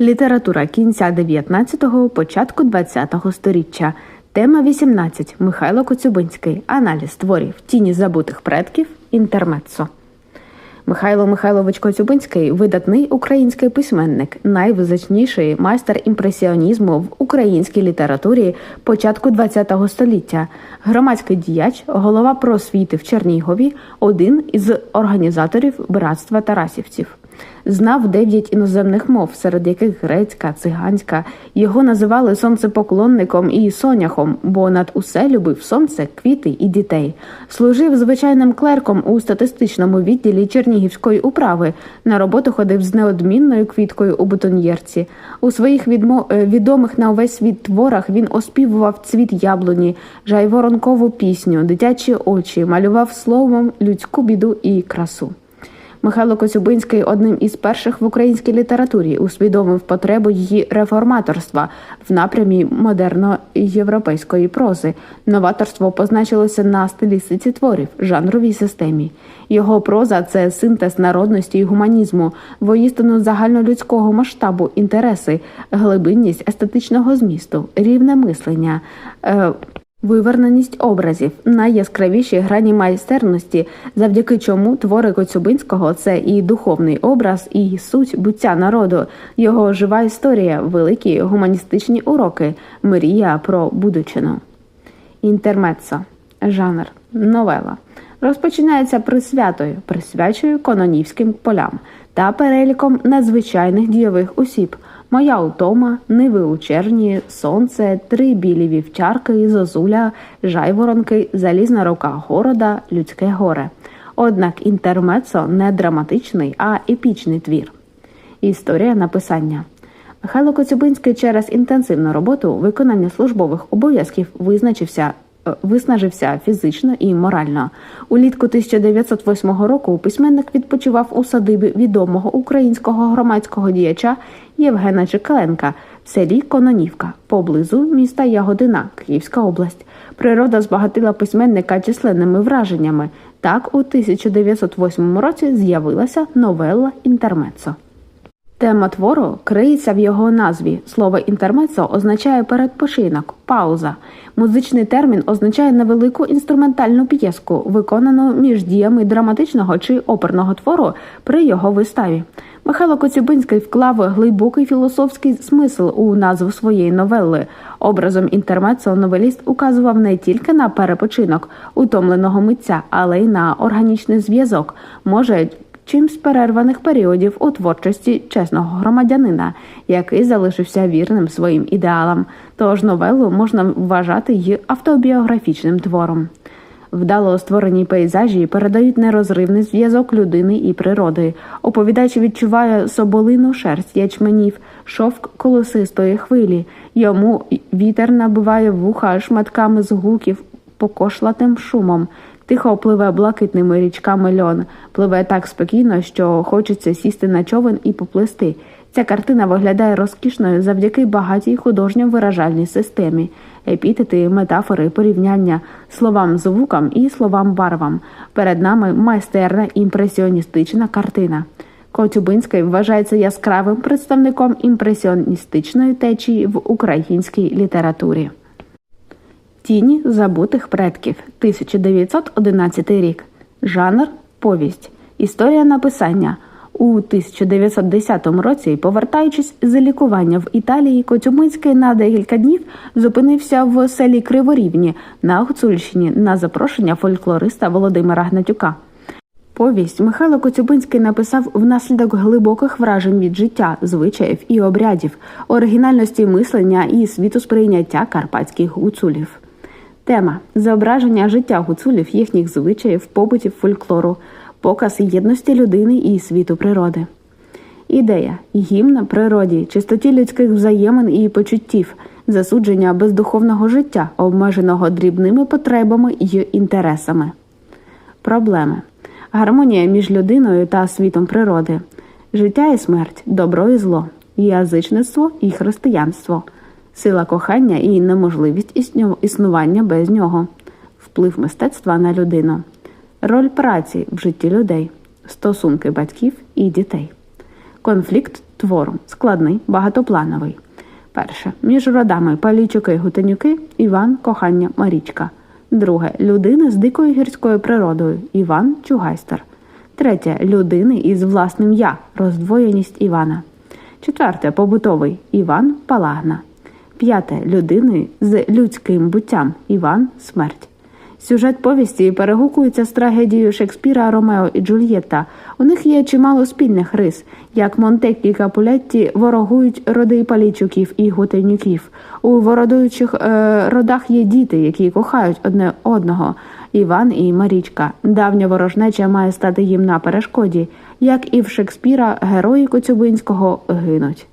Література кінця 19-го, початку 20-го сторіччя. Тема 18. Михайло Коцюбинський. Аналіз творів Тіні забутих предків. Інтермеццо. Михайло Михайлович Коцюбинський видатний український письменник, найвизначніший майстер імпресіонізму в українській літературі початку ХХ століття, громадський діяч, голова просвіти в Чернігові, один із організаторів братства Тарасівців. Знав дев'ять іноземних мов, серед яких грецька, циганська. Його називали сонцепоклонником і соняхом, бо над усе любив сонце, квіти і дітей. Служив звичайним клерком у статистичному відділі Чернігівської управи. На роботу ходив з неодмінною квіткою у бутоньєрці. У своїх відмо... е, відомих на увесь світ творах він оспівував цвіт яблуні, жайворонкову пісню, дитячі очі, малював словом людську біду і красу. Михайло Коцюбинський одним із перших в українській літературі усвідомив потребу її реформаторства в напрямі модерно-європейської прози. Новаторство позначилося на стилістиці творів, жанровій системі. Його проза це синтез народності і гуманізму, воїстину загальнолюдського масштабу, інтереси, глибинність естетичного змісту, рівне мислення. Виверненість образів, найяскравіші грані майстерності, завдяки чому твори Коцюбинського це і духовний образ, і суть буття народу, його жива історія, великі гуманістичні уроки, мрія про будучину. Інтермеццо. жанр, новела. Розпочинається присвятою, присвячою кононівським полям та переліком надзвичайних дійових осіб. Моя утома, ниви у черні, сонце, три білі вівчарки, зозуля, жайворонки, залізна рука города, людське горе. Однак інтермецо не драматичний, а епічний твір. Історія написання. Михайло Коцюбинський через інтенсивну роботу виконання службових обов'язків визначився. Е, Виснажився фізично і морально. Улітку 1908 року письменник відпочивав у садибі відомого українського громадського діяча Євгена Чекаленка в селі Кононівка поблизу міста Ягодина, Київська область. Природа збагатила письменника численними враженнями. Так, у 1908 році з'явилася новела Інтермецо. Тема твору криється в його назві. Слово інтермецо означає передпочинок, пауза. Музичний термін означає невелику інструментальну п'єску, виконану між діями драматичного чи оперного твору при його виставі. Михайло Коцюбинський вклав глибокий філософський смисл у назву своєї новели. Образом інтермецо новеліст указував не тільки на перепочинок утомленого митця, але й на органічний зв'язок. Може, чим з перерваних періодів у творчості чесного громадянина, який залишився вірним своїм ідеалам. Тож новелу можна вважати й автобіографічним твором. Вдало створені пейзажі передають нерозривний зв'язок людини і природи. Оповідач відчуває соболину шерсть ячменів, шовк колосистої хвилі. Йому вітер набиває вуха шматками згуків, покошлатим шумом. Тихо пливе блакитними річками льон, пливе так спокійно, що хочеться сісти на човен і поплисти. Ця картина виглядає розкішною завдяки багатій художньо-виражальній системі, епітети, метафори, порівняння, словам звукам і словам барвам. Перед нами майстерна імпресіоністична картина. Коцюбинський вважається яскравим представником імпресіоністичної течії в українській літературі. Тіні забутих предків 1911 рік. Жанр повість. Історія написання. У 1910 році, повертаючись з лікування в Італії, Коцюбинський на декілька днів зупинився в селі Криворівні на Гуцульщині на запрошення фольклориста Володимира Гнатюка. Повість Михайло Коцюбинський написав внаслідок глибоких вражень від життя, звичаїв і обрядів, оригінальності мислення і світосприйняття карпатських гуцулів. Тема зображення життя гуцулів, їхніх звичаїв, побутів, фольклору, показ єдності людини і світу природи. Ідея гімн природі, чистоті людських взаємин і почуттів, засудження бездуховного життя, обмеженого дрібними потребами й інтересами. Проблеми гармонія між людиною та світом природи, життя і смерть, добро і зло, язичництво і християнство, сила кохання і неможливість існування без нього, вплив мистецтва на людину, роль праці в житті людей, стосунки батьків і дітей. Конфлікт твору складний, багатоплановий. Перше. Між родами Палійчуки Гутенюки Іван Кохання Марічка. Друге. Людини з дикою гірською природою Іван Чугайстер. Третє. Людини із власним я. Роздвоєність Івана. Четверте. Побутовий Іван Палагна. П'яте. Людини з людським буттям Іван Смерть. Сюжет повісті перегукується з трагедією Шекспіра Ромео і Джульєтта. У них є чимало спільних рис, як Монтек і Капулетті ворогують роди палійчуків і гутенюків. У вородуючих е, родах є діти, які кохають одне одного. Іван і Марічка. Давня ворожнеча має стати їм на перешкоді, як і в Шекспіра герої Коцюбинського гинуть.